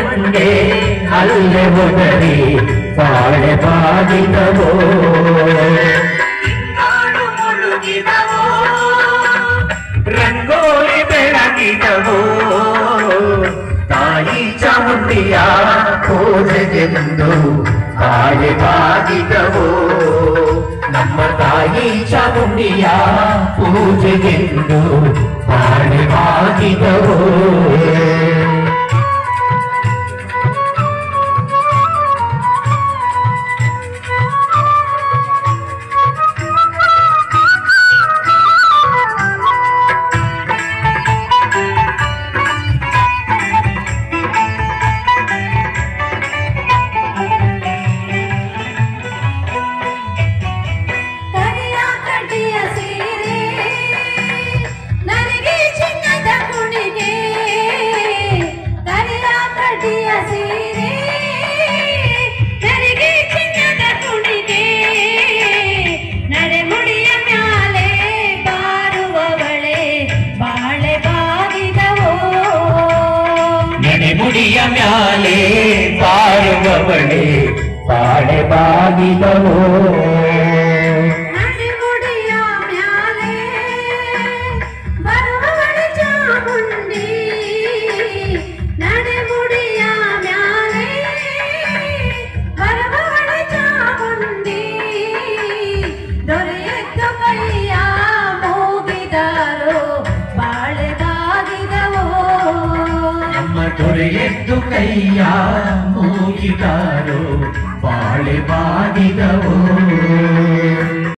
ಮುಂದೆ ಅಲ್ಲೇ ಹೋದರಿ ಬಾಳೆ ಬಾಗಿದವೋ ನಾಡು ಮುಳುಗಿದವೋ ರಂಗೋಲಿ ಬೆಳಗಿದವೋ ತಾಯಿ ಚಾಮುಂಡಿಯ ಪೂಜೆಗೆಂದು ಬಾಳೆ ಬಾಗಿದವೋ ನಮ್ಮ ತಾಯಿ ಚಾಮುಂಡಿಯ ಪೂಜೆಗೆಂದು ಬಾಳೆ ಬಾಗಿದವೋ ஞானே பாடுபவனே பாடபாதிபவோ ದೊರೆಯೆದ್ದುಕಯ್ಯ ಮೂಗಿದಾರೋ ಬಾಳೆ ಬಾಡಿದವೋ